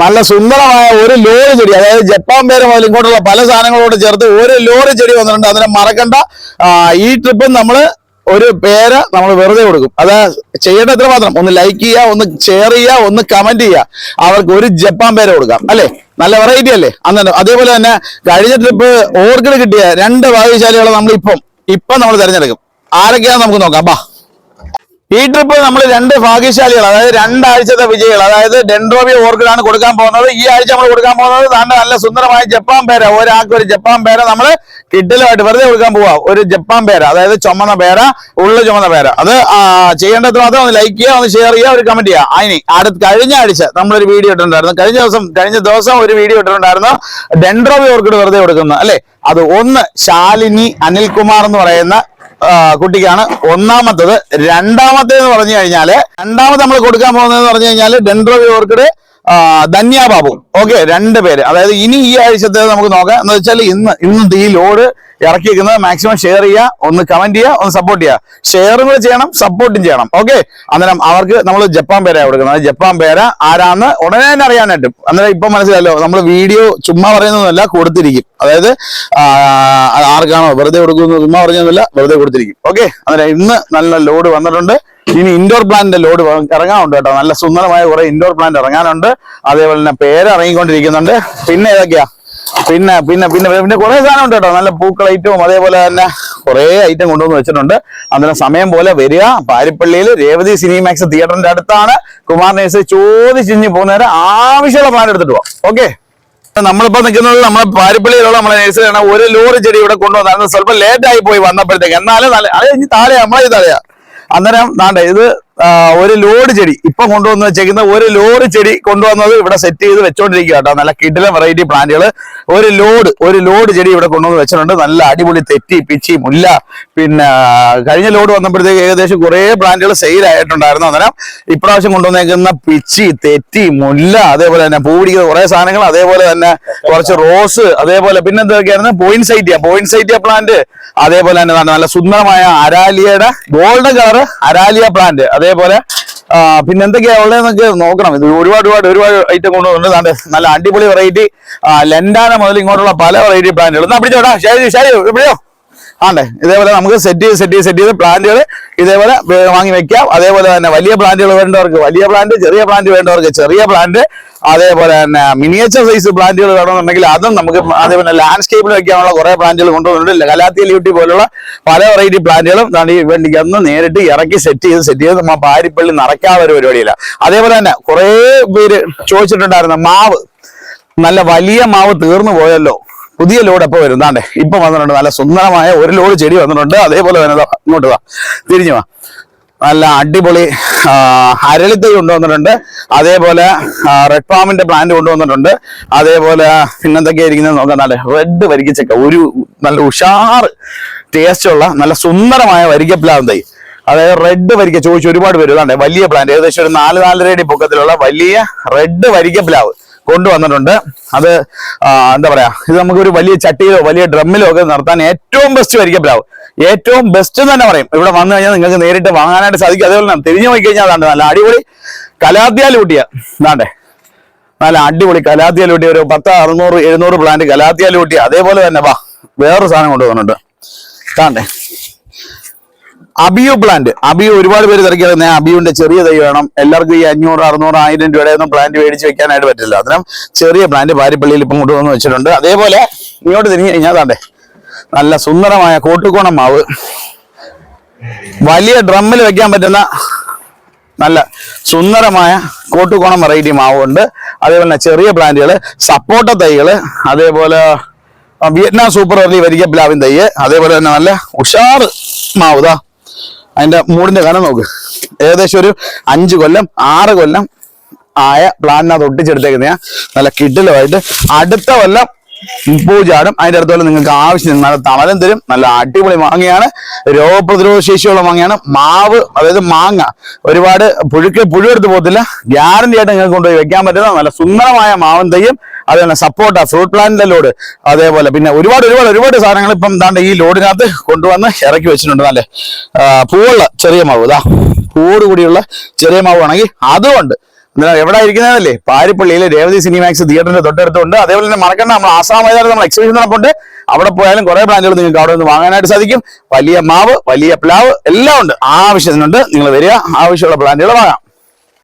നല്ല സുന്ദരമായ ഒരു ലോറി ചെടി അതായത് ജപ്പാൻ പേര് മുതൽ ഇങ്ങോട്ടുള്ള പല സാധനങ്ങളോട് ചേർത്ത് ഒരു ലോറി ചെടി വന്നിട്ടുണ്ട്. അതിനെ മറക്കണ്ട. ഈ ട്രിപ്പ് നമ്മൾ ഒരു പേര് നമ്മൾ വെറുതെ കൊടുക്കും. അത് ചെയ്യേണ്ട എത്ര മാത്രം ഒന്ന് ലൈക്ക് ചെയ്യുക ഒന്ന് ഷെയർ ചെയ്യുക ഒന്ന് കമന്റ് ചെയ്യുക. അവർക്ക് ഒരു ജപ്പാൻ പേര് കൊടുക്കാം അല്ലേ? നല്ല വെറൈറ്റി അല്ലേ? അന്നേരം അതേപോലെ തന്നെ കഴിഞ്ഞ ട്രിപ്പ് ഓർക്കിഡ് കിട്ടിയ രണ്ട് ഭാഗ്യശാലികളെ നമ്മൾ ഇപ്പം നമ്മൾ തിരഞ്ഞെടുക്കും. ആരൊക്കെയാണെന്ന് നമുക്ക് നോക്കാം. ബാ. ഈ ട്രിപ്പ് നമ്മൾ രണ്ട് ഭാഗ്യശാലികൾ അതായത് രണ്ടാഴ്ചത്തെ വിജയികൾ അതായത് ഡെൻഡ്രോബിയ ഓർക്കിഡാണ് കൊടുക്കാൻ പോകുന്നത്. ഈ ആഴ്ച നമ്മൾ കൊടുക്കാൻ പോകുന്നത് താണ്ട നല്ല സുന്ദരമായ ജപ്പാൻ പേര. ഒരാൾക്ക് ഒരു ജപ്പാൻ പേര നമ്മൾ കിഡിലുമായിട്ട് വെറുതെ കൊടുക്കാൻ പോവാ. ഒരു ജപ്പാൻ പേര അതായത് ചുമന്ന പേര ഉള്ള ചുമന്ന പേര. അത് ചെയ്യേണ്ടത് മാത്രം ഒന്ന് ലൈക്ക് ചെയ്യുക ഒന്ന് ഷെയർ ചെയ്യുക ഒരു കമന്റ് ചെയ്യുക. അതിന് അടുത്ത് കഴിഞ്ഞ ആഴ്ച നമ്മൾ ഒരു വീഡിയോ ഇട്ടിട്ടുണ്ടായിരുന്നു. കഴിഞ്ഞ ദിവസം കഴിഞ്ഞ ദിവസം ഒരു വീഡിയോ ഇട്ടിട്ടുണ്ടായിരുന്നു. ഡെൻഡ്രോബിയ ഓർക്കിഡ് വെറുതെ കൊടുക്കുന്നത് അല്ലെ? അത് ഒന്ന് ശാലിനി അനിൽകുമാർ എന്ന് പറയുന്ന കുട്ടിക്കാണ്. ഒന്നാമത്തത് രണ്ടാമത്തേന്ന് പറഞ്ഞു കഴിഞ്ഞാൽ രണ്ടാമത് നമ്മൾ കൊടുക്കാൻ പോകുന്നതെന്ന് പറഞ്ഞു കഴിഞ്ഞാൽ ഡെൻഡ്രോബി ഓർക്കിഡ് ധന്യ ഓക്കെ രണ്ട് പേര്. അതായത് ഇനി ഈ ആഴ്ചത്തെ നമുക്ക് നോക്കാം. എന്ന് വെച്ചാൽ ഇന്ന് ഇന്ന് ഈ ലോഡ് ഇറക്കിയിരിക്കുന്നത് മാക്സിമം ഷെയർ ചെയ്യുക ഒന്ന് കമന്റ് ചെയ്യുക ഒന്ന് സപ്പോർട്ട് ചെയ്യുക. ഷെയറും കൂടെ ചെയ്യണം സപ്പോർട്ടും ചെയ്യണം. ഓക്കെ അന്നേരം അവർക്ക് നമ്മൾ ജപ്പാൻ പേര കൊടുക്കുന്നത്. ജപ്പാൻ പേര ആരാന്ന് ഉടനെ തന്നെ അറിയാനായിട്ട്. അന്നേരം ഇപ്പൊ മനസ്സിലായല്ലോ നമ്മൾ വീഡിയോ ചുമ്മാ പറയുന്നതല്ല കൊടുത്തിരിക്കും. അതായത് ആർക്കാണോ വെറുതെ കൊടുക്കുന്നത് ചുമ്മാ പറഞ്ഞതൊന്നുമില്ല വെറുതെ കൊടുത്തിരിക്കും. ഓക്കെ അന്നേരം ഇന്ന് നല്ല ലോഡ് വന്നിട്ടുണ്ട്. ഇനി ഇൻഡോർ പ്ലാന്റിന്റെ ലോഡ് ഇറങ്ങാനുണ്ട് കേട്ടോ. നല്ല സുന്ദരമായ കുറെ ഇൻഡോർ പ്ലാന്റ് ഇറങ്ങാനുണ്ട്. അതേപോലെ തന്നെ പേര് ഇറങ്ങിക്കൊണ്ടിരിക്കുന്നുണ്ട്. പിന്നെ ഏതൊക്കെയാ? പിന്നെ പിന്നെ പിന്നെ പിന്നെ കുറെ സാധനം ഉണ്ട് കേട്ടോ. നല്ല പൂക്കൾ ഐറ്റവും അതേപോലെ തന്നെ കുറെ ഐറ്റം കൊണ്ടുവന്ന് വെച്ചിട്ടുണ്ട്. അന്നേരം സമയം പോലെ വരിക. പാരിപ്പള്ളിയിൽ രേവതി സിനിമാക്സ് തിയേറ്ററിന്റെ അടുത്താണ്. കുമാർ നേഴ്സ് ചോദിച്ചിഞ്ഞ് പോകുന്നവരെ ആവശ്യമുള്ള പ്ലാൻ എടുത്തിട്ട് പോവാം. ഓക്കെ നമ്മളിപ്പോ നിൽക്കുന്നത് നമ്മളെ പാരിപ്പള്ളിയിലുള്ള നമ്മളെ നേഴ്സറിയാണ്. ഒരു ലോറി ചെടി ഇവിടെ കൊണ്ടുവന്നായിരുന്നു. സ്വല്പം ലേറ്റ് ആയി പോയി വന്നപ്പോഴത്തേക്ക്. എന്നാലും നല്ല അത് ഇനി താഴെയാ. നമ്മളെ താഴെയാ. അന്നേരം ദാണ്ടെ ഇത് ഒരു ലോഡ് ചെടി ഇപ്പൊ കൊണ്ടുവന്ന് വെച്ചേക്കുന്ന ഒരു ലോഡ് ചെടി കൊണ്ടുവന്നത് ഇവിടെ സെറ്റ് ചെയ്ത് വെച്ചോണ്ടിരിക്കുക കേട്ടോ നല്ല കിഡിലെ വെറൈറ്റി പ്ലാന്റുകൾ ഒരു ലോഡ് ഒരു ലോഡ് ചെടി ഇവിടെ കൊണ്ടുവന്ന് വെച്ചിട്ടുണ്ട്. നല്ല അടിപൊളി തെറ്റി പിച്ചി മുല്ല പിന്നെ കഴിഞ്ഞ ലോഡ് വന്നപ്പോഴത്തേക്ക് ഏകദേശം കുറെ പ്ലാന്റുകൾ സെയിൽ ആയിട്ടുണ്ടായിരുന്നു. അന്നേരം ഇപ്രാവശ്യം കൊണ്ടുവന്നേക്കുന്ന പിച്ചി തെറ്റി മുല്ല അതേപോലെ തന്നെ പൂ പിടിക്കുന്ന കുറെ സാധനങ്ങൾ അതേപോലെ തന്നെ കുറച്ച് റോസ് അതേപോലെ പിന്നെ എന്തൊക്കെയായിരുന്നു? പോയിന്റ് പോയിൻസൈറ്റിയ പ്ലാന്റ് അതേപോലെ തന്നെ നല്ല സുന്ദരമായ അരാലിയയുടെ ഗോൾഡൻ കളർ അരാലിയ പ്ലാന്റ് അതേപോലെ പിന്നെ എന്തൊക്കെയാ ഉള്ളതെന്നൊക്കെ നോക്കണം. ഇത് ഒരുപാട് ഒരുപാട് ഒരുപാട് ഐറ്റം കൊണ്ടുവന്നിട്ടുണ്ട് നല്ല അടിപൊളി വെറൈറ്റി ലെൻഡാന മുതൽ ഇങ്ങോട്ടുള്ള പല വെറൈറ്റി പ്ലാന്റുകൾ എന്നാ പിടിച്ചോടാ ശരി ശരി എവിടെയോ? ആണ്ടേ? ഇതേപോലെ നമുക്ക് സെറ്റ് ചെയ്ത് സെറ്റ് ചെയ്ത് സെറ്റ് ചെയ്ത് പ്ലാന്റുകൾ ഇതേപോലെ വാങ്ങി വെക്കാം. അതേപോലെ തന്നെ വലിയ പ്ലാന്റുകൾ വേണ്ടവർക്ക് വലിയ പ്ലാന്റ് ചെറിയ പ്ലാന്റ് വേണ്ടവർക്ക് ചെറിയ പ്ലാന്റ് അതേപോലെ തന്നെ മിനിയേച്ചർ സൈസ് പ്ലാന്റുകൾ വേണമെന്നുണ്ടെങ്കിൽ അതും നമുക്ക് അതേപോലെ ലാൻഡ്സ്കേപ്പിൽ വെക്കാനുള്ള കുറെ പ്ലാന്റുകൾ കൊണ്ടുവന്നിട്ടുണ്ട്. കലാത്തിയ ല്യൂട്ടി പോലുള്ള പല വെറൈറ്റി പ്ലാന്റുകളും ഈ വേണ്ടി അന്ന് നേരിട്ട് ഇറക്കി സെറ്റ് ചെയ്ത് സെറ്റ് ചെയ്ത് നമ്മൾ പാരിപ്പള്ളി നിറയ്ക്കാതെ ഒരു പരിപാടിയില്ല. അതേപോലെ തന്നെ കുറേ പേര് ചോദിച്ചിട്ടുണ്ടായിരുന്നു മാവ്. നല്ല വലിയ മാവ് തീർന്നു പോയല്ലോ. പുതിയ ലോഡ് എപ്പോൾ വരും? താണ്ടേ ഇപ്പൊ വന്നിട്ടുണ്ട്. നല്ല സുന്ദരമായ ഒരു ലോഡ് ചെടി വന്നിട്ടുണ്ട്. അതേപോലെ തന്നെ ഇങ്ങോട്ട് വാ തിരിഞ്ഞു വാ. നല്ല അടിപൊളി അരളിത്തൈ കൊണ്ടുവന്നിട്ടുണ്ട്. അതേപോലെ റെഡ് ഫാമിന്റെ പ്ലാന്റ് കൊണ്ടുവന്നിട്ടുണ്ട്. അതേപോലെ പിന്നെന്തൊക്കെ ഇരിക്കുന്നത് നോക്കാം. നല്ല റെഡ് വരിക്കച്ചക്ക. ഒരു നല്ല ഉഷാർ ടേസ്റ്റ് ഉള്ള നല്ല സുന്ദരമായ വരിക്കപ്ലാവ് തൈ. അതായത് റെഡ് വരിക്ക ചോദിച്ചു ഒരുപാട് പേര് ഇതാണ്ട് വലിയ പ്ലാന്റ് ഏകദേശം ഒരു നാല് നാലര അടി പൊക്കത്തിലുള്ള വലിയ റെഡ് വരിക പ്ലാവ് കൊണ്ടുവന്നിട്ടുണ്ട്. അത് എന്താ പറയാ ഇത് നമുക്ക് ഒരു വലിയ ചട്ടിയിലോ വലിയ ഡ്രമ്മിലോ ഒക്കെ നടത്താൻ ഏറ്റവും ബെസ്റ്റ് വരിക പ്ലാവ് ഏറ്റവും ബെസ്റ്റ് തന്നെ പറയും. ഇവിടെ വന്നു കഴിഞ്ഞാൽ നിങ്ങൾക്ക് നേരിട്ട് വാങ്ങാനായിട്ട് സാധിക്കും. അതേപോലെ തന്നെ തിരിഞ്ഞു പോയി കഴിഞ്ഞാൽ അതാണ്ട് നല്ല അടിപൊളി കലാത്തിയാലൂട്ടിയ ഇതാണ്ടേ നല്ല അടിപൊളി കലാത്തിയാലൂട്ടിയ ഒരു പത്ത് അറുന്നൂറ് എഴുന്നൂറ് പ്ലാന്റ് കലാത്തിയാലൂട്ടിയ അതേപോലെ തന്നെ വാ വേറൊരു സാധനം കൊണ്ടുവന്നിട്ടുണ്ട്. ഇതാണ്ടേ അബിയു പ്ലാന്റ് അബിയു ഒരുപാട് പേര് തിരക്കിയത് അബിയുവിന്റെ ചെറിയ തൈ വേണം. എല്ലാവർക്കും ഈ അഞ്ഞൂറ് അറുന്നൂറ് ആയിരം രൂപയുടെ ഒന്നും പ്ലാന്റ് മേടിച്ച് വെക്കാനായിട്ട് പറ്റില്ല. അതിനും ചെറിയ പ്ലാന്റ് പാരിപ്പള്ളിയിൽ ഇപ്പം കൊണ്ടുവന്ന് വെച്ചിട്ടുണ്ട്. അതേപോലെ ഇങ്ങോട്ട് തിരിഞ്ഞു കഴിഞ്ഞാൽ താണ്ടേ നല്ല സുന്ദരമായ കോട്ടുകോണം മാവ്. വലിയ ഡ്രമ്മിൽ വെക്കാൻ പറ്റുന്ന നല്ല സുന്ദരമായ കോട്ടുകോണം വെറൈറ്റി മാവുണ്ട് അതേപോലെ തന്നെ ചെറിയ പ്ലാന്റുകൾ സപ്പോട്ട തൈകൾ അതേപോലെ വിയറ്റ്നാം സൂപ്പർ എർലി വരിക പ്ലാവിൻ തൈ അതേപോലെ തന്നെ നല്ല ഉഷാർ മാവ് ഇതാ അതിന്റെ മൂടിന്റെ കനം നോക്ക്. ഏകദേശം ഒരു അഞ്ച് കൊല്ലം ആറ് കൊല്ലം ആയ പ്ലാനിനകത്ത് ഒട്ടിച്ചെടുത്തേക്കുന്ന നല്ല കിഡിലുമായിട്ട് അടുത്ത കൊല്ലം പൂജാടും അതിന്റെ അടുത്തോളം നിങ്ങൾക്ക് ആവശ്യം നല്ല തണലും തരും. നല്ല അടിപൊളി മാങ്ങയാണ്. രോഗപ്രതിരോധ ശേഷിയുള്ള മാങ്ങയാണ്. മാവ് അതായത് മാങ്ങ ഒരുപാട് പുഴുക്ക് പുഴുവെടുത്ത് പോകത്തില്ല. ഗ്യാരണ്ടി ആയിട്ട് നിങ്ങൾക്ക് കൊണ്ടുപോയി വെക്കാൻ പറ്റുന്ന നല്ല സുന്ദരമായ മാവൻ തയ്യും അതുപോലെ സപ്പോർട്ട ഫ്രൂട്ട് പ്ലാന്റിന്റെ ലോഡ് അതേപോലെ പിന്നെ ഒരുപാട് ഒരുപാട് ഒരുപാട് സാധനങ്ങൾ ഇപ്പം ദാണ്ട് ഈ ലോഡിനകത്ത് കൊണ്ടുവന്ന് ഇറക്കി വെച്ചിട്ടുണ്ട് നല്ല പൂവുള്ള ചെറിയ മാവ്. ഇതാ പൂവോട് കൂടിയുള്ള ചെറിയ മാവ് ആണെങ്കിൽ അതുകൊണ്ട് എവിടെ ഇരിക്കുന്നതല്ലേ പാരിപ്പള്ളിയിലെ രേവതി സിനിമാക്സ് തിയേറ്ററിന്റെ തൊട്ടടുത്തുണ്ട്. അതേപോലെ തന്നെ മറക്കണ്ട നമ്മൾ ആസാം മൈതാനത്ത് നമ്മൾ എക്സിബിഷൻ നടപ്പുണ്ട്. അവിടെ പോയാലും കുറെ ബ്രാൻഡുകൾ നിങ്ങൾക്ക് അവിടെ നിന്ന് വാങ്ങാനായിട്ട് സാധിക്കും. വലിയ മാവ് വലിയ പ്ലാവ് എല്ലാം ഉണ്ട്. ആവശ്യത്തിനുണ്ട്. നിങ്ങൾ വരിക. ആവശ്യമുള്ള ബ്രാൻഡുകൾ വാങ്ങാം.